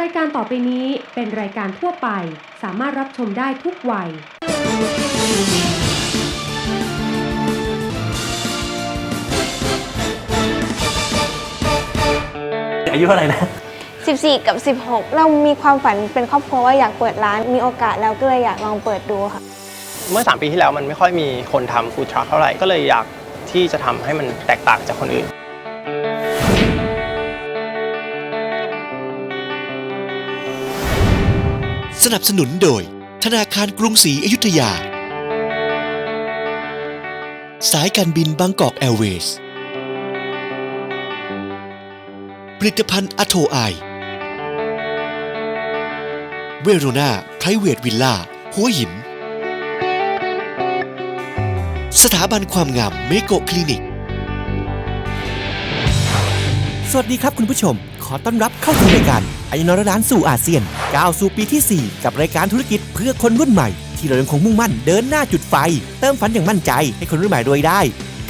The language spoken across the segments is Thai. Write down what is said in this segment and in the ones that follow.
รายการต่อไปนี้เป็นรายการทั่วไป สามารถรับชมได้ทุกวัย อายุเท่าไหร่นะ 14 กับ 16 เรามีความฝันเป็นครอบครัวว่าอยากเปิดร้าน มีโอกาสแล้วก็เลยอยากลองเปิดดูค่ะ เมื่อ 3 ปีที่แล้วมันไม่ค่อยมีคนทำฟู้ดทรัคเท่าไหร่ ก็เลยอยากที่จะทำให้มันแตกต่างจากคนอื่น นับสนุนโดย ธนาคารกรุงศรีอยุธยา สายการบินบางกอกแอร์เวย์สผลิตภัณฑ์อโทไอเวโรนาไพรเวทวิลล่า หัวหิน สถาบันความงามเมโกคลินิก สวัสดีครับคุณผู้ชม อต้อนรับเข้าสู่รายการอายุนรดานสู่อาเซียนก้าวสู่ปีที่ 4 กับรายการธุรกิจเพื่อคนรุ่นใหม่ ที่เรายังคงมุ่งมั่นเดินหน้าจุดไฟ เติมฝันอย่างมั่นใจให้คนรุ่นใหม่รวยได้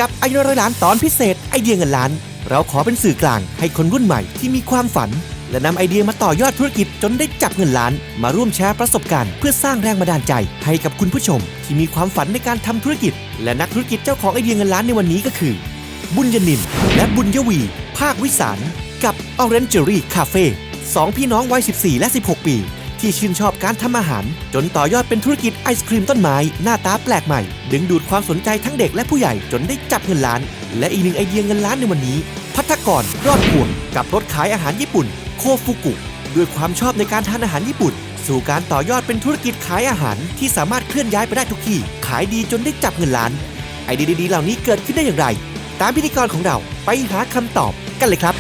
กับอายุนรดานตอนพิเศษไอเดียเงินล้าน เราขอเป็นสื่อกลางให้คนรุ่นใหม่ที่มีความฝัน และนำไอเดียมาต่อยอดธุรกิจจนได้จับเงินล้าน มาร่วมแชร์ประสบการณ์ เพื่อสร้างแรงบันดาลใจ ให้กับคุณผู้ชม ที่มีความฝันในการทำธุรกิจ และนักธุรกิจเจ้าของไอเดียเงินล้านในวันนี้ก็คือ บุญยนินและบุญยวี ภาควิสาร กับ Orangery Cafe สองพี่น้องวัย 14 และ 16 ปี ที่ชื่นชอบการทำอาหาร จนต่อยอดเป็นธุรกิจไอศครีมต้นไม้ หน้าตาแปลกใหม่ ดึงดูดความสนใจทั้งเด็กและผู้ใหญ่จนได้จับเงินล้าน และอีกหนึ่งไอเดียเงินล้านในวันนี้ พัฒกรรอดพวงกับรถขายอาหารญี่ปุ่น โคฟุกุ ด้วยความชอบในการทานอาหารญี่ปุ่น สู่การต่อยอดเป็นธุรกิจขายอาหารที่สามารถเคลื่อนย้ายไปได้ทุกที่ ขายดีจนได้จับเงินล้าน ไอเดียดีๆเหล่านี้เกิดขึ้นได้อย่างไร ตามพิธีกรของเราไปหาคำตอบกันเลยครับ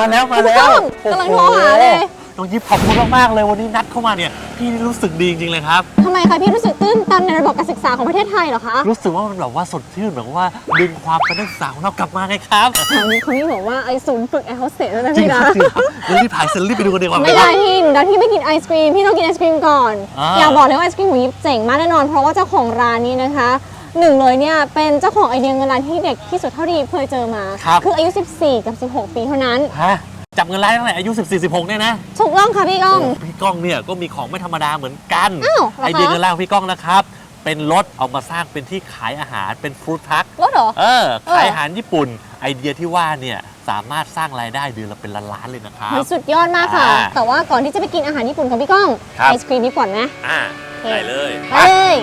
มาแล้วมาแล้วมาคุณแล้วก้องกำลังโทรหาเลยน้องยิปขอบคุณมากๆเลยวันนี้นัดเข้ามาเนี่ยพี่นี่รู้สึกดีจริงๆเลยครับ ทำไมคะพี่รู้สึกตื้นตันในระบบการศึกษาของประเทศไทยเหรอคะรู้สึกว่ามันแบบว่าสดชื่นแบบว่าดึงความเป็นนักศึกษาของเรากลับมาไงครับแถวนี้เขาไม่บอกว่าไอศูนย์ฝึกแอร์โฮสเตสแล้วนะจริงพี่คนะรับจริงครับเดี๋ยวรีบถ่ายเสร็จรีบไปดูกันดีกว่าหไม่ได้พี่หนูนัดพี่ไม่กินไอศครีมพี่ต้องกินไอศครีมก่อนอ่า อยากบอกเลยว่าไอศครีมของยิปเจ๋งมากแน่นอน เพราะว่าเจ้าของร้านนี้นะคะ หนึ่งเลยเนี่ยเป็นเจ้าของไอเดียเงินล้านที่เด็กที่สุดเท่าที่ยิปเคยเจอมาครับคืออายุ 14 กับ 16 ปีเท่านั้น ฮะจับเงินล้านตั้งแต่อายุ14 16เนี่ยนะถูกต้องค่ะพี่ก้องโพี่ก้องเนี่ยก็มีของไม่ธรรมดาเหมือนกันอ้าวเหรอคะ ไอเดียเงินล้านของพี่ก้องนะครับ เป็นรถเอามาสร้างเป็นที่ขายอาหารเป็นฟรุตทรัครถเหรอเออเออขายอาหารญี่ปุ่น ไอเดียที่ว่าเนี่ยสามารถสร้างรายได้เดือนละเป็นล้านๆเลยนะครับ มันสุดยอดมากค่ะ อ่าแต่ว่าก่อนที่จะไปกินอาหารญี่ปุ่นของพี่ก้องครับ ไอศครีมนี้ก่อนนะอ่าได้เลย ไปเลย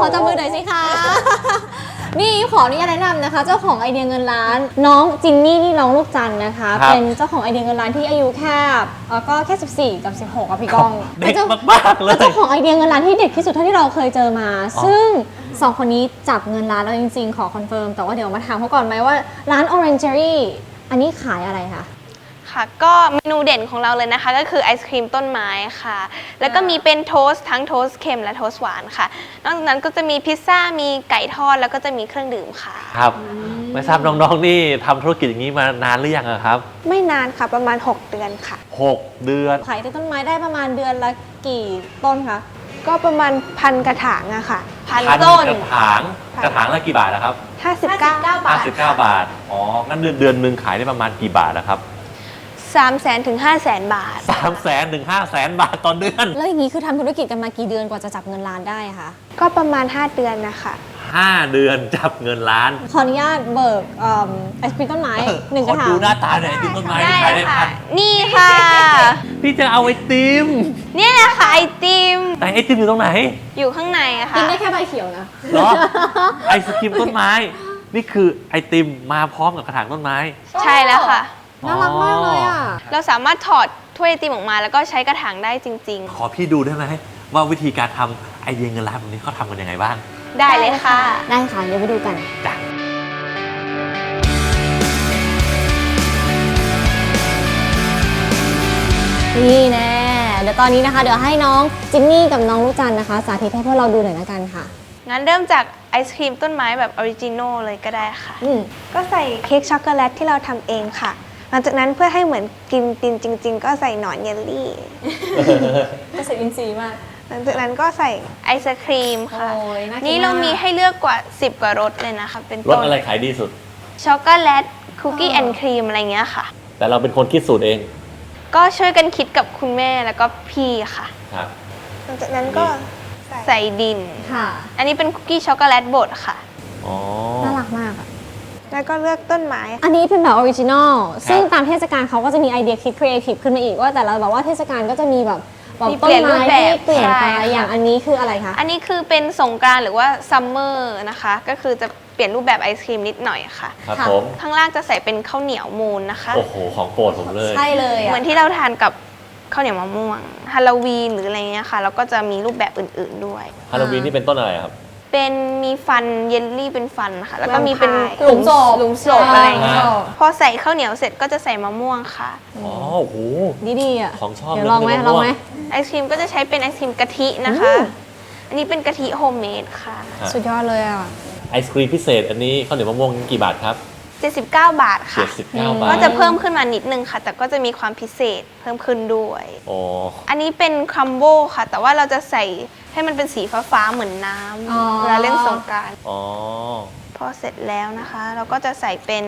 ขอจับมือหน่อยสิคะ นี่ขออนุญาตแนะนำนะคะ เจ้าของไอเดียเงินล้าน น้องจินนี่นี่น้องลูกจันทร์นะคะ ครับ เป็นเจ้าของไอเดียเงินล้านที่อายุแค่เอ่อก็แค่ 14 กับ 16อะพี่ก้องเด็กจ้มากๆเลเป็นยเจ้าของไอเดียเงินล้านที่เด็กที่สุดเท่าที่เราเคยเจอมา ซึ่งสองคนนี้จับเงินล้านแล้วจริงๆ ขอคอนเฟิร์มแต่ว่าเดี๋ยวมาถามเขาก่อนไหมว่าร้าน Orangery อันนี้ขายอะไรคะ ค่ะ ก็เมนูเด่นของเราเลยนะคะ ก็คือไอศครีมต้นไม้ค่ะ แล้วก็มีเป็นโทสต์ทั้งโทสต์เค็มและโทสต์หวานค่ะ นอกจากนั้นก็จะมีพิซซ่ามีไก่ทอดแล้วก็จะมีเครื่องดื่มค่ะ ครับ ไม่ทราบน้องๆนี่ทำธุรกิจอย่างนี้มานานหรือยังอะครับ ไม่นานค่ะประมาณ 6 เดือนค่ะ 6 เดือน ขายต้นไม้ได้ประมาณเดือนละกี่ต้นคะ ก็ประมาณพันกระถางอะค่ะ พันพันต้น กระถางกระถางละกี่บาทนะครับ59 บาท 59 บาท อ๋อ งั้นเดือนเดือนหนึ่งขายได้ประมาณกี่บาทนะครับ 3แสนถึง5แสนบาท3แสนถึง5แสนบาทต่อเดือน แล้วอย่างนี้คือทำธุรกิจกันมากี่เดือนกว่าจะจับเงินล้านได้คะ ก็ประมาณ 5 เดือนนะคะ 5 เดือนจับเงินล้านขออนุญาตเบิกเอิ่มไอศครีมต้นไม้หนึ่งกขอระถางดูหน้าตาหน่อยไอติมต้นไม้ได้ขายได้ค่ะพันนี่ค่ะ พี่จะเอาไอติม เนี่ยแหละค่ะไอติมแต่ไอติมอยู่ตรงไหนอยู่ข้างในอะค่ะ กินได้แค่ใบเขียวนะ เหรอ ไอศครีมต้นไม้ นี่คือไอติมมาพร้อมกับกระถางต้นไม้ ใช่แล้วค่ะ น่ารักมากเลยอะ เราสามารถถอดถ้วยไอติมออกมา แล้วก็ใช้กระถางได้จริง ขอพี่ดูได้ไหมว่าวิธีการทำไอเดียเงินล้านแบบนี้เขาทำกันยังไงบ้างได้เลยค่ะ ได้ค่ะ เดี๋ยวไปดูกัน จ้ะนี่แน่ เดี๋ยวตอนนี้นะคะ เดี๋ยวให้น้องจิมมี่กับน้องลูกจันนะคะ สาธิตให้พวกเราดูหน่อยละกันค่ะ งั้นเริ่มจากไอศครีมต้นไม้แบบออริจินอลเลยก็ได้ค่ะ อืมก็ใส่เค้กช็อกโกแลตที่เราทำเองค่ะ หลังจากนั้นเพื่อให้เหมือนกินตินจริง ๆ ก็ใส่หนอนเยลลี่ ก็เสร็จอินซีมาก หลังจากนั้นก็ใส่ไอศครีมค่ะ โอ้ยน่ากินนี่เรามากมีให้เลือกกว่า 10 กว่ารสเลยนะคะ เป็นรสต้นอะไรขายดีสุด ช็อกโกแลตคุกกี้แอนด์ครีมอะไรเงี้ยค่ะ แต่เราเป็นคนคิดสูตรเองก็ช่วยกันคิดกับคุณแม่แล้วก็พี่ค่ะ ครับ หลังจากนั้นก็ใส่ใส่ดิน ค่ะ อันนี้เป็นคุกกี้ช็อกโกแลตบดค่ะ อ๋อ น่ารักมากอะ แล้วก็เลือกต้นไม้อันนี้เป็นแบบออริจินอลซึ่งตามเทศกาลเขาก็จะมีไอเดียคิดครีเอทีฟขึ้นมาอีกว่าแต่ละแบบว่าเทศกาลก็จะมีแบบแบบมีต้เปลี่นยนรูไม้ปแบบที่เปลี่ยนไปใช่ค่ะ อย่างอันนี้คืออะไรคะอันนี้คือเป็นสงกรานต์หรือว่าซัมเมอร์นะคะ ก็คือจะเปลี่ยนรูปแบบไอศครีมนิดหน่อยค่ะ ครับค่ะผม ข้างล่างจะใส่เป็นข้าวเหนียวมูนนะคะ โอ้โห ของโปรดผมเลย ใช่เลยเหมือะอนที่เราทานกับข้าวเหนียวมะม่วงฮาโลวีนหรืออะไรเงี้ยค่ะ แล้วก็จะมีรูปแบบอื่นๆด้วย ฮาโลวีนนี่เป็นต้นอะไรครับ เป็นมีฟันเยลลี่เป็นฟันค่ะ แล้วก็มีเป็นหลุมศพหลุมศพอะไรเงี้ยอ่า พอใส่ข้าวเหนียวเสร็จก็จะใส่มะม่วงค่ะ อ๋อโอ้โห ดีดีๆอะของชอบเดี๋ยวลองไหมเลยลองไหมมะม่วไอศครีมก็จะใช้เป็นไอศครีมกะทินะคะ อืม อันนี้เป็นกะทิโฮมเมดค่ะฮะสุดยอดเลยอะ ไอศครีมพิเศษอันนี้ข้าวเหนียวมะม่วงกี่บาทครับ 79 บาทค่ะ 79บาทก็จะเพิ่มขึ้นมานิดนึงค่ะ แต่ก็จะมีความพิเศษเพิ่มขึ้นด้วย โอ้อันนี้เป็นครัมโบค่ะ แต่ว่าเราจะใส่ให้มันเป็นสีฟ้าๆเหมือนน้อ๋อำเวลาเล่นสงกราร อ๋อ พอเสร็จแล้วนะคะ เราก็จะใส่เป็น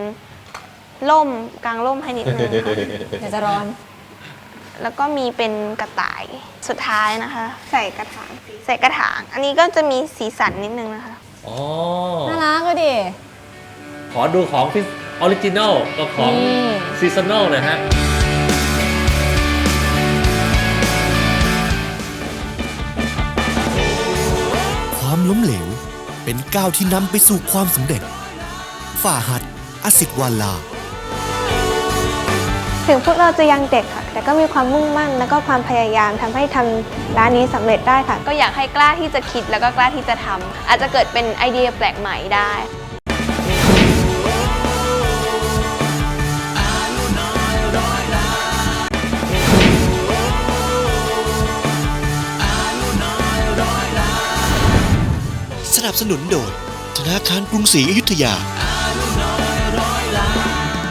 ล่มกลางล่มให้นิดนึงค่ะ เดี๋ยวจะร้อน แล้วก็มีเป็นกระต่ายสุดท้ายนะคะ ใส่กระถางใส่กระถาง อันนี้ก็จะมีสีสันนิดนึงนะคะ อ๋อ น่ารักก็ดิ ขอดูของที่ออริจินอลกับของนี่ ซีซันอลหนะฮะ ความล้มเหลว เป็นก้าวที่นำไปสู่ความสำเร็จ ฝ่าหัดอสิทธิ์วาลา ถึงพวกเราจะยังเด็กค่ะ แต่ก็มีความมุ่งมั่น แล้วก็ความพยายามทำให้ทำร้านนี้สำเร็จได้ค่ะ ก็อยากให้กล้าที่จะคิดแล้วก็กล้าที่จะทำอาจจะเกิดเป็นไอเดียแปลกใหม่ได้ สนุนโดย ธนาคารกรุงศรีอยุธยา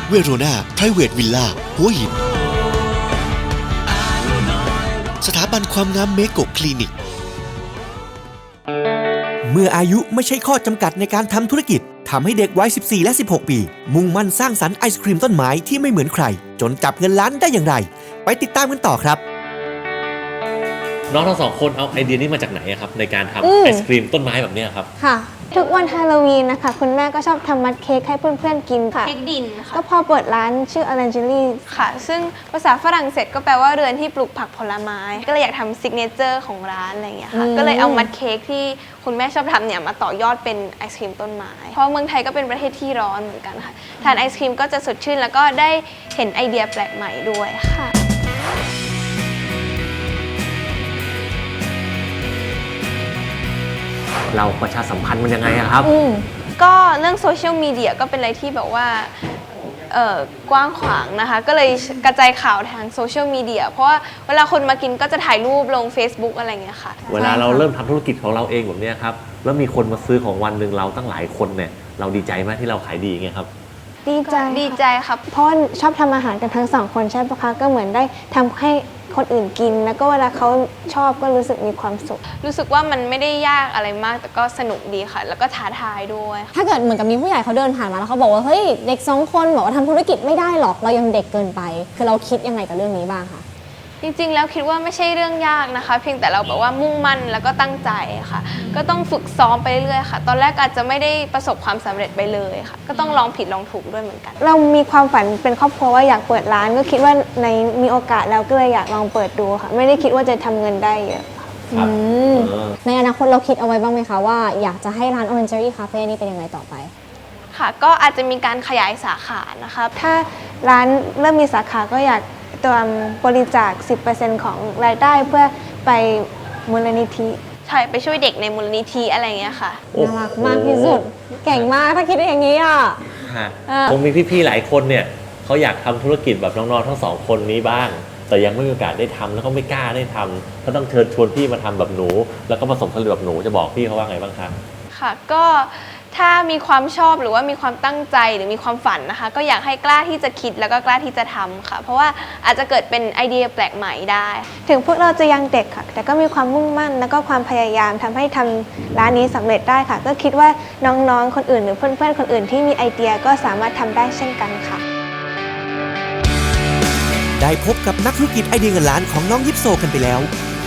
เวโรนาไพรเวทวิลล่า หัวหิน สถาบันความงามเมโกคลินิก เมื่ออายุไม่ใช่ข้อจำกัดในการทำธุรกิจทำให้เด็กวัย 14 และ 16 ปี มุ่งมั่นสร้างสรรค์ไอศครีมต้นไม้ที่ไม่เหมือนใคร จนจับเงินล้านได้อย่างไร ไปติดตามกันต่อครับ น้องทั้งสองคนเอาไอเดียนี้มาจากไหนอะครับ ในการอืทำมไอศครีมต้นไม้แบบเนี้ยครับ ค่ะ ทุกวันฮาโลวีนนะคะ คุณแม่ก็ชอบทำมัดเค้กให้เพื่อนๆกินค่ะ เค้กดินค่ะ ก็พอเปิดร้านชื่อ a r a n g e l i ค่ะ ซึ่งภาษาฝรั่งเศสก็แปลว่าเรือนที่ปลูกผักผลไม้ ก็เลยอยากทำซิกเนเจอร์ของร้านอะไรอย่างเงี้ยค่ะ อืม ก็เลยเอามัดเค้กที่คุณแม่ชอบทำเนี่ยมาต่อยอดเป็นไอศครีมต้นไม้ เพราะเมืองไทยก็เป็นประเทศที่ร้อนเหมือนกันค่ะ ทานไอศครีมก็จะสดชื่นแล้วก็ได้เห็นไอเดียแปลกใหม่ด้วยค่ะ เราประชาสัมพันธ์มันยังไงอะครับ อืมก็เรื่องโซเชียลมีเดียก็เป็นอะไรที่แบบว่าเอ่อกว้างขวางนะคะ ก็เลยกระจายข่าวทางโซเชียลมีเดียเพราะว่าเวลาคนมากินก็จะถ่ายรูปลง Facebook อะไรอย่างเงี้ยค่ะ เวลาเราเริ่มทำธุรกิจของเราเองแบบเนี้ยครับ แล้วมีคนมาซื้อของวันหนึ่งเราตั้งหลายคนเนี่ย เราดีใจไหมที่เราขายดีไงครับ ดีใจดีใจครับ เพราะว่าชอบทำอาหารกันทั้งสองคนใช่ปะคะก็เหมือนได้ทำให้ คนอื่นกิน แล้วก็เวลาเขาชอบก็รู้สึกมีความสุข รู้สึกว่ามันไม่ได้ยากอะไรมาก แต่ก็สนุกดีค่ะ แล้วก็ท้าทายด้วยถ้าเกิดเหมือนกับมีผู้ใหญ่เขาเดินผ่านมาแล้วเขาบอกว่าเฮ้ยเด็กสองคนบอกว่าทำธุรกิจไม่ได้หรอกเรายังเด็กเกินไป คือเราคิดยังไงกับเรื่องนี้บ้างคะ จริงๆ แล้วคิดว่าไม่ใช่เรื่องยากนะคะ เพียงแต่เราแบบว่ามุ่งมั่นแล้วก็ตั้งใจค่ะ ก็ต้องฝึกซ้อมไปเรื่อยๆค่ะ ตอนแรกอาจจะไม่ได้ประสบความสำเร็จไปเลยค่ะ ก็ต้องลองผิดลองถูกด้วยเหมือนกัน เรามีความฝันเป็นครอบครัวว่าอยากเปิดร้าน ก็คิดว่าในมีโอกาสแล้วก็เลยอยากลองเปิดดูค่ะ ไม่ได้คิดว่าจะทำเงินได้เยอะครับอืมเออในอนาคตเราคิดเอาไว้บ้างไหมคะว่าอยากจะให้ร้าน Orangery Cafe นี่เป็นยังไงต่อไปค่ะก็อาจจะมีการขยายสาขานะคะ ถ้าร้านเริ่มมีสาขาก็อยาก ตัวบริจาค 10%ของรายได้เพื่อไปมูลนิธิ ใช่ไปช่วยเด็กในมูลนิธิอะไรอย่างเงี้ยค่ะโอ้น่าโหรักมากที่สุด เก่งมากถ้าคิดได้อย่างนี้อะ ฮะอะคงมีพี่ๆ หลายคนเนี่ยเขาอยากทำธุรกิจแบบน้องๆ ทั้งสองคนนี้บ้าง แต่ยังไม่มีโอกาสได้ทำแล้วก็ไม่กล้าได้ทำก็ต้องเชิญชวนพี่มาทำแบบหนู แล้วก็ประสบความสำเร็จแบบหนูจะบอกพี่เขาว่าไงบ้างคะ ค่ะก็ ถ้ามีความชอบหรือว่ามีความตั้งใจหรือมีความฝันนะคะ ก็อยากให้กล้าที่จะคิดแล้วก็กล้าที่จะทำค่ะ เพราะว่าอาจจะเกิดเป็นไอเดียแปลกใหม่ได้ ถึงพวกเราจะยังเด็กค่ะ แต่ก็มีความมุ่งมั่น แล้วก็ความพยายามทำให้ทำร้านนี้สำเร็จได้ค่ะ ก็คิดว่าน้องๆ คนอื่น หรือเพื่อนๆ คนอื่นที่มีไอเดียก็สามารถทำได้เช่นกันค่ะ ได้พบกับนักธุรกิจไอเดียเงินล้านของน้องยิปโซกันไปแล้ว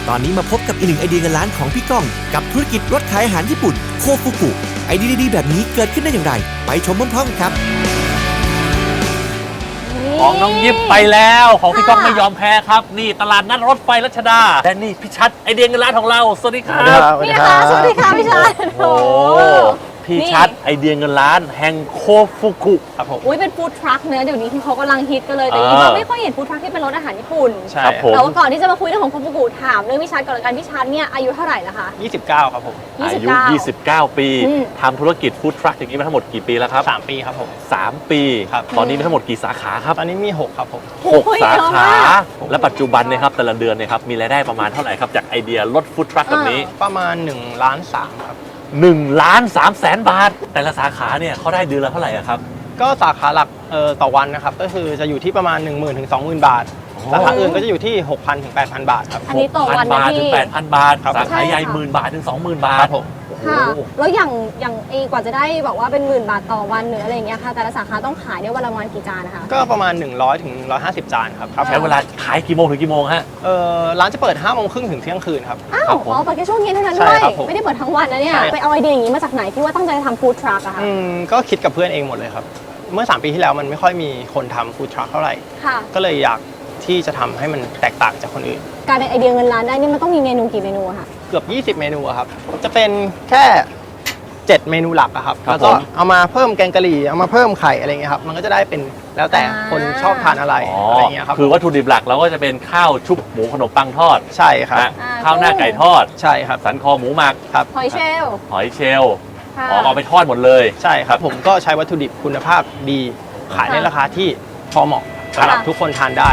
ตอนนี้มาพบกับอีกหนึ่งไอเดียเงินล้านของพี่ก้อง กับธุรกิจรถขายอาหารญี่ปุ่นโคฟุกุไอเดียดีๆแบบนี้เกิดขึ้นได้อย่างไร ไปชมพร้อมๆกันครับ ของน้องยิบไปแล้วของพี่ก้องไม่ยอมแพ้ครับ นี่ตลาดนัดรถไฟรัชดา และนี่พี่ชัดไอเดียเงินล้านของเรา สวัสดีครับนี่นะคะสวัสดีค่ะพี่ชายโอ้ พี่ ชัดไอเดียเงินล้านแห่งโคฟุกุครับผม อุ้ยเป็นฟู้ดทรัคเนื้อะเดี๋ยวนี้ที่เขากำลังฮิตกันเลย แต่อ่ายี่เราไม่ค่อยเห็นฟู้ดทรัคที่เป็นรสอาหารญี่ปุ่น ใช่ครับผม แต่ว่าก่อนที่จะมาคุยเรื่องของคุณฟุกุถามเรื่องพี่ชัดก่อนละกันพี่ชัดเนี่ยอายุเท่าไหร่ละคะ29 ครับผมอายุ 29 29 ปีอืม ทำธุรกิจฟู้ดทรัคอย่างนี้มาทั้งหมดกี่ปีแล้วครับ3ปีครับผม 3 ปี ครับ ตอนนี้มีทั้งหมดกี่สาขาครับตอนนี้มี 6 ครับผมหกโอ้ยสาเยอะขามาก และปัจจุบันเนี่ยครับแต่ละเดือนเนี่ยครับมีรายได้ประมาณเท่าไหร่ครับ จากไอเดียรถฟู้ดทรัคแบบนี้ ประมาณ1ล้าน3ครับ 1ล้าน3แสนบาท แต่ละสาขาเนี่ยเขาได้เดือนละเท่าไหร่อะครับ ก็สาขาหลักเอ่อต่อวันนะครับ ก็คือจะอยู่ที่ประมาณ 1 0,000ถึง20,000 บาทอ๋อสาขาอื่นก็จะอยู่ที่ 6,000ถึง8,000 บาทครับ อันนี้ต่อวัน6,000นะบาทถึพี่ง8,000 บาท ครับ สาขาใหญ่ใช่ค่ะ หมื่นบาทถึง20,000 บาคทรับผมโอ้โห ค่ะ แล้วอย่างอย่างไอ้กว่าจะได้บอกว่าเป็นหมื่นบาทต่อวันหรืออะไรอย่างเงี้ยค่ะ แต่ละสาขาต้องขายได้วันละประมาณกี่จานนะคะ ก็ประมาณ 100ถึง150 จานครับใช้เวลาขายกี่โมงถึงกี่โมงฮะ เอ่อร้านจะเปิด5โมงครึ่งถึงเที่ยงคืนครับ อ้าครัวบผมอ๋อเปิดแค่ช่วงเย็นเท่านั้นใช่ด้วย ครับผมไม่ได้เปิดทั้งวันนะเนี่ยใช่ ไปเอาไอเดียอย่างนี้มาจากไหนที่ว่าตั้งใจจะทำฟู้ดทรัคอะคะอืมก็คิดกับเพื่อนเองหมดเลยครับ เมื่อ 3 ปีที่แล้วมันไม่ค่อยมีคนทำฟู้ดทรัคเท่าไหร่ ค่ะ ก็เลยอยากที่จะทำให้มันแตกต่างจากคนอื่น การเป็นไอเดียเงินล้านได้นี่มันต้องมีเมนูกี่เมนูอะคะเกือบ 20 เมนูอะครับ จะเป็นแค่ 7 เมนูหลักอะครับ ครับแล้วก็ผม เอามาเพิ่มแกงกะหรี่ เอามาเพิ่มไข่อะไรเงี้ยครับ มันก็จะได้เป็นแล้วแต่คนชอบทานอะไรอ๋ออะไรเงี้ยครับคือวัตถุดิบหลักเราก็จะเป็นข้าวชุบหมูขนมปังทอดใช่ครับ นะข้าวหน้าไก่ทอด ใช่ครับ สันคอหมูหมักครับหอยเชลล์หอยเชลล์ค่ะ อ๋อเอาไปทอดหมดเลยใช่ครับ ผมก็ใช้วัตถุดิบคุณภาพดี ขายในราคาที่พอเหมาะสำหรับทุกคนทานได้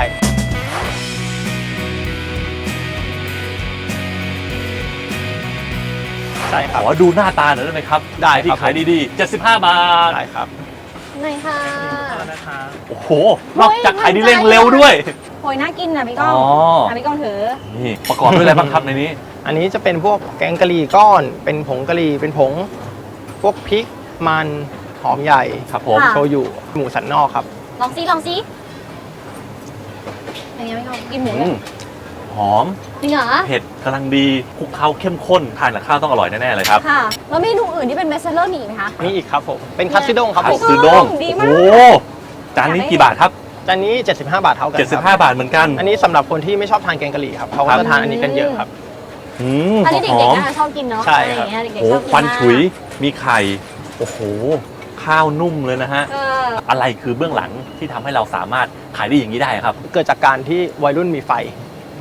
ใช่คขรับอดูหน้าตาหน่อยได้ไหมครับได้ครับที่ขายดีๆ 75 บาท ได้ครับไหนค่ะโอ้โหนอกจากขายดีเร่งเร็วด้วย โอยน่ากินนะพี่ก้องอ๋อะพี่ก้องถือนี่ประกอบด้วยอะไรบ้างครับในนี้ อันนี้จะเป็นพวกแกงกะหรี่ก้อน เป็นผงกะหรี่เป็นผง พวกพริกมันหอมใหญ่ครับผมค่ะโชยุหมูสันนอกครับ ลองซิลองซิอย่างเงี้ยพี่ก้องกินหมูอืม หอม จริงเหรอเผ็ดกำลังดีคลุกเคล้าเข้มข้น ทานกับข้าวต้องอร่อยแน่ ๆ เลยครับ ค่ะ แล้วเมนูอื่นที่เป็นเบสเซอร์มีอีกไหมคะนี่อีกครับผม เป็นคัตสึด้งครับคัผตมสึด้งดีโอ้มากโหจานนี้กี่บาทครับ จานนี้ 75 บาทเท่ากันครับ75 บาทเหมือนกัน อันนี้สำหรับคนที่ไม่ชอบทานแกงกะหรี่ครับเขาก็จะทานอันนี้กันเยอะครับ อืมอันนี้หเด็อกมๆน่าจะชอบกินเนาะใช่อะไรอครับ ย่างเงี้ยเด็กโอ้ๆโหชอบกินควันมากฉุยมีไข่ โอ้โห ข้าวนุ่มเลยนะฮะ เออ อะไรคือเบื้องหลังที่ทำให้เราสามารถขายได้อย่างนี้ได้ครับ เกิดจากการที่วัยรุ่นมีไฟ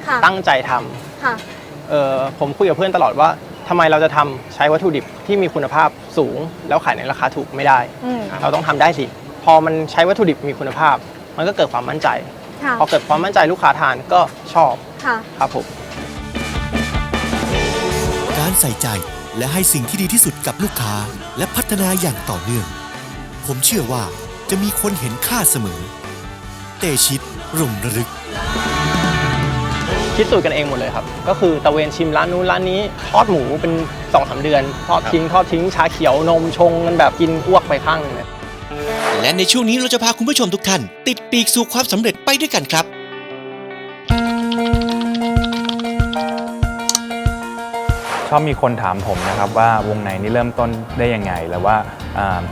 ค่ะ ตั้งใจทำค่ะเออผมคุยกับเพื่อนตลอดว่าทำไมเราจะทำใช้วัตถุดิบที่มีคุณภาพสูง แล้วขายในราคาถูกไม่ได้ อืมเราต้องทำได้สิ พอมันใช้วัตถุดิบมีคุณภาพ มันก็เกิดความมั่นใจ ค่ะ พอเกิดความมั่นใจลูกค้าทานก็ชอบค่ะ ครับผม การใส่ใจและให้สิ่งที่ดีที่สุดกับลูกค้า และพัฒนาอย่างต่อเนื่อง ผมเชื่อว่าจะมีคนเห็นค่าเสมอ เตชิตรมระลึก คิดสูตรกันเองหมดเลยครับ ก็คือตะเวนชิมร้านนู้นร้านนี้ทอดหมูเป็น2อสเดือนทอดทิ้งทอดทิ้งชาเขียวนมชงกันแบบกินอ้วกไปข้างหนึงเลยและในช่วงนี้เราจะพาคุณผู้ชมทุกท่าน ติดปีกสู่ความสำเร็จไปด้วยกันครับ ชอบมีคนถามผมนะครับว่าวงในนี่เริ่มต้นได้ยังไงหรือว่า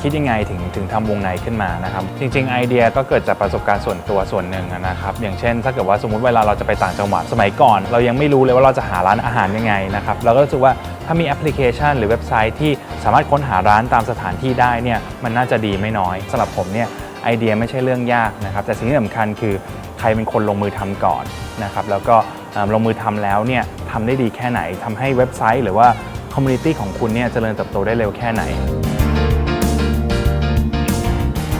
คิดยังไงถึงถึงทำวงในขึ้นมานะครับ จริง ๆ ไอเดียก็เกิดจากประสบการณ์ส่วนตัวส่วนหนึ่งนะครับ อย่างเช่น ถ้าเกิดว่าสมมติเวลาเราจะไปต่างจังหวัดสมัยก่อน เรายังไม่รู้เลยว่าเราจะหาร้านอาหารยังไงนะครับเราก็รู้สึกว่าถ้ามีแอปพลิเคชัน หรือเว็บไซต์ที่สามารถค้นหาร้านตามสถานที่ได้เนี่ยมันน่าจะดีไม่น้อยสำหรับผมเนี่ยไอเดียไม่ใช่เรื่องยากนะครับแต่สิ่งที่สำคัญคือใครเป็นคนลงมือทำก่อนนะครับแล้วก็ ลงมือทำแล้วเนี่ยทำได้ดีแค่ไหนทำให้เว็บไซต์ หรือว่าคอมมูนิตี้ของคุณเนี่ยเจริญเติบโตได้เร็วแค่ไหน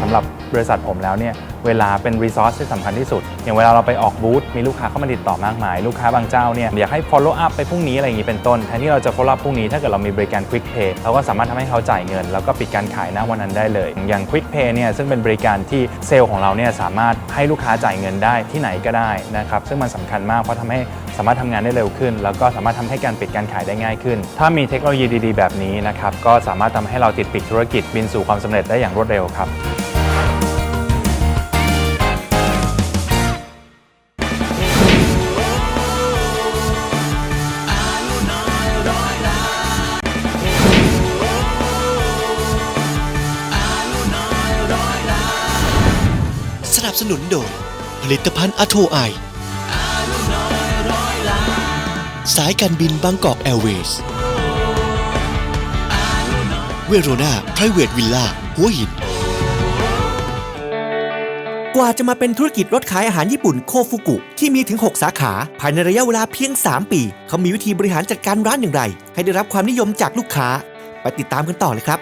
ำหรับบริษัทผมแล้วเนี่ยเวลาเป็นรีซอสที่สำคัญที่สุด อย่างเวลาเราไปออกบูธมีลูกค้าเข้ามาติดต่อมากมาย ลูกค้าบางเจ้าเนี่ยอยากให้ follow up ไปพรุ่งนี้อะไรอย่างนี้เป็นต้นแทนที่เราจะ follow up พรุ่งนี้ถ้าเกิดเรามีบริการ quick pay เราก็สามารถทำให้เขาจ่ายเงิน แล้วก็ปิดการขายณวันนั้นได้เลย อย่าง quick pay เนี่ยซึ่งเป็นบริการที่เซลล์ของเราเนี่ยสามารถให้ลูกค้าจ่ายเงินได้ที่ไหนก็ได้นะครับซึ่งมันสำคัญมากเพราะทำให้สามารถทำงานได้เร็วขึ้น แล้วก็สามารถทำให้การปิดการขายได้ง่ายขึ้น ถ้ามีเทคโนโลยีดี ๆ แบบนี้นะครับก็สามารถทำให้เราติดปีกธุรกิจบินสู่ความสำเร็จได้อย่างรวดเร็วครับ นับสนุนโดย ผลิตภัณฑ์อโทไอสายการบินบางกอกแอร์เวย์สเวโรนาไพรเวทวิลล่าหัวหิน กว่าจะมาเป็นธุรกิจรถขายอาหารญี่ปุ่นโคฟุกุ ที่มีถึง 6 สาขา ภายในระยะเวลาเพียง 3 ปี เขามีวิธีบริหารจัดการร้านอย่างไร ให้ได้รับความนิยมจากลูกค้า ไปติดตามกันต่อเลยครับ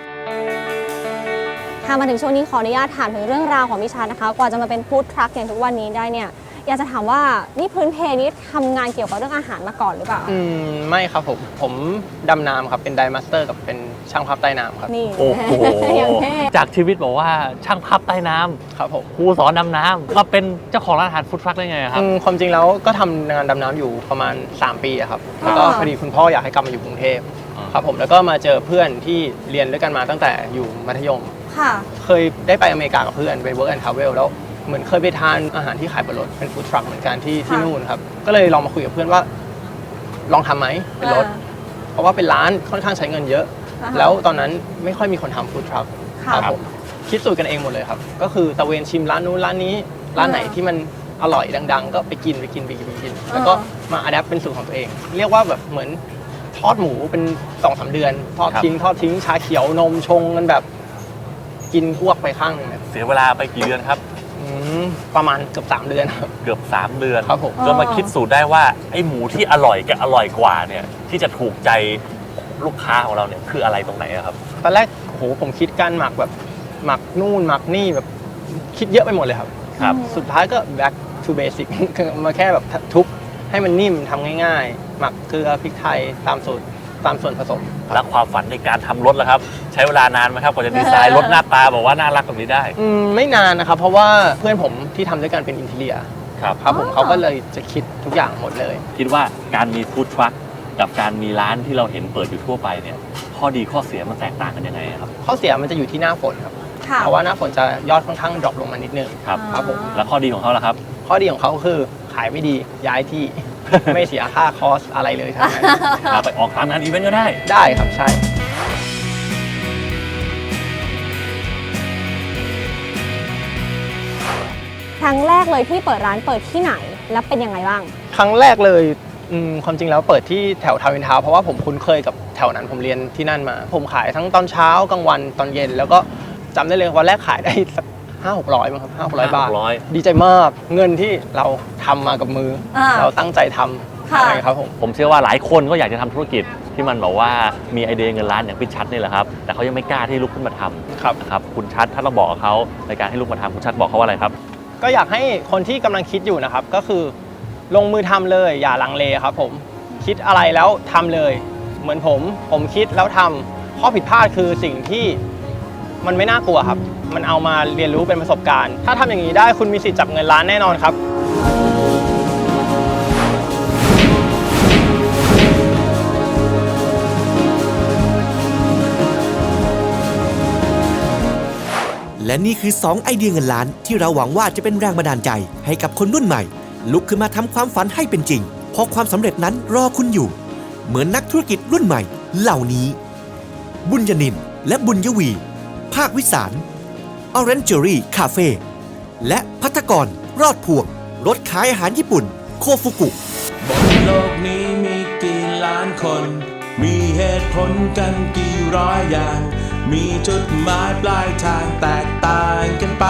ค่ะมาถึงช่วงนี้ขออนุญาตถามถึงเรื่องราวของพี่ชานะคะ กว่าจะมาเป็นฟู้ดทรัคอย่างทุกวันนี้ได้เนี่ย อยากจะถามว่านี่พื้นเพนี้ทำงานเกี่ยวกับเรื่องอาหารมาก่อนหรือเปล่า อืมไม่ครับผม ผมดำน้ำครับเป็นไดมาสเตอร์กับเป็นช่างภาพใต้น้ำครับ นี่โอ้โห อย่างเท่จากชีวิตบอกว่าช่างภาพใต้น้ำครับผมครูสอนดำน้ำมาเป็นเจ้าของร้านอาหารฟู้ดทรัคได้ไงครับ อืมความจริงแล้วก็ทำงานดำน้ำอยู่ประมาณ 3 ปีอะครับ แล้วก็อ่าพอดีคุณพ่ออยากให้กลับมาอยู่กรุงเทพอ่า ครับผมแล้วก็มาเจอเพื่อนที่เรียนด้วยกันมาตั้งแต่อยู่มัธยม ค่ะ เคยได้ไปอเมริกากับเพื่อนไป work and travel แล้วเหมือนเคยไปทานอาหารที่ขายบนรถเป็นฟู้ดทรัคเหมือนกันที่ที่ค่ะนู่นครับ ก็เลยลองมาคุยกับเพื่อนว่า ลองทำไหมเป็นรถ เพราะว่าเป็นร้านค่อนข้างใช้เงินเยอะอ่าฮะแล้วตอนนั้นไม่ค่อยมีคนทำฟู้ดทรัคค่ะครับผมคิดสูตรกันเองหมดเลยครับ ก็คือตะเวนชิมร้านนู้นร้านนี้ ร้านไหนที่มันอร่อยดัง ๆ ก็ไปกินไปกินไปกินไปกิน แล้วก็มาอัดแอปเป็นสูตรของตัวเอง เรียกว่าแบบเหมือนทอดหมูเป็นสองสามเดือน ทอดครับทิ้งทอดทิ้งชาเขียวนมชงกันแบบ กินอ้วกไปข้างหนึงเลยเสียเวลาไปกี่เดือนครับ อืมประมาณเกือบสามเดือนครับ เกือบ 3 เดือนครับผม จนมาคิดสูตรได้ว่าไอ้หมูที่อร่อยกับอร่อยกว่าเนี่ย ที่จะถูกใจลูกค้าของเราเนี่ยคืออะไรตรงไหนอะครับ ตอนแรกโหผมคิดการหมักแบบหมักนู่นหมักนี่แบบคิดเยอะไปหมดเลยครับ ครับสุดท้ายก็ back to basic คือมาแค่แบบทุบให้มันนิ่มทำง่ายๆ หมักเกลือพริกไทยตามสูตร ตามส่วนผสม แล้วความฝันในการทำรถล่ะครับ ใช้เวลานานไหมครับกว่าจะดีไซน์รถหน้าตาบอกว่าน่ารักแบบนี้ได้อืมไม่นานนะครับ เพราะว่าเพื่อนผมที่ทำด้วยกันเป็นอินเทเลียครับ ครับผมเขาก็เลยจะคิดทุกอย่างหมดเลย คิดว่าการมีฟู้ดทรัคกับการมีร้านที่เราเห็นเปิดอยู่ทั่วไปเนี่ยข้อดีข้อเสียมันแตกต่างกันยังไงอะครับข้อเสียมันจะอยู่ที่หน้าฝนครับค่ะเพราะว่าหน้าฝนจะยอดค่อนข้างดรอปลงมานิดนึง ครับ ครับผม แล้วข้อดีของเขาล่ะครับ ข้อดีของเขาก็คือขายไม่ดีย้ายที่ ไม่เสียค่าคอสอะไรเลยทั้งนั้นพาไปออกตามงานอีเวนต์ก็ได้ ได้ครับใช่ ครั้งแรกเลยที่เปิดร้านเปิดที่ไหน แล้วเป็นยังไงบ้าง ครั้งแรกเลยอืมความจริงแล้วเปิดที่แถวทาวน์อินทาวน์เพราะว่าผมคุ้นเคยกับแถวนั้นผมเรียนที่นั่นมา ผมขายทั้งตอนเช้ากลางวันตอนเย็น แล้วก็จำได้เลยวันแรกขายได้สัก ห้าหกร้อยมั้งครับห้าหกร้อยบาท 500ดีใจมากเงินที่เราทำมากับมืออาเราตั้งใจทำค่ะใช่ครับผม ผมเชื่อว่าหลายคนก็อยากจะทำธุรกิจที่มันแบบว่ามีไอเดียเงินล้านอย่างพี่ชัดนี่แหละครับ แต่เขายังไม่กล้าที่ลุกขึ้นมาทำครับนะครับคุณชัดถ้าเราบอกกับเขาในการให้ลุกมาทำคุณชัดบอกเขาว่าอะไรครับ ก็อยากให้คนที่กำลังคิดอยู่นะครับ ก็คือลงมือทำเลยอย่าลังเลครับผมคิดอะไรแล้วทำเลย เหมือนผม ผมคิดแล้วทำข้อผิดพลาดคือสิ่งที่ มันไม่น่ากลัวครับ มันเอามาเรียนรู้เป็นประสบการณ์ ถ้าทำอย่างนี้ได้คุณมีสิทธิ์จับเงินล้านแน่นอนครับและนี่คือ 2 ไอเดียเงินล้านที่เราหวังว่าจะเป็นแรงบันดาลใจ ให้กับคนรุ่นใหม่ ลุกขึ้นมาทำความฝันให้เป็นจริง เพราะความสำเร็จนั้นรอคุณอยู่ เหมือนนักธุรกิจรุ่นใหม่เหล่านี้ บุญยนินและบุญยวี ภาควิสาร Orangery Cafe และพัฒกรรอดพวงรถขายอาหารญี่ปุ่น โคฟุกุ บนโลกนี้มีกี่ล้านคน มีเหตุผลกันกี่ร้อยอย่าง มีจุดหมายปลายทางแตกต่างกันไป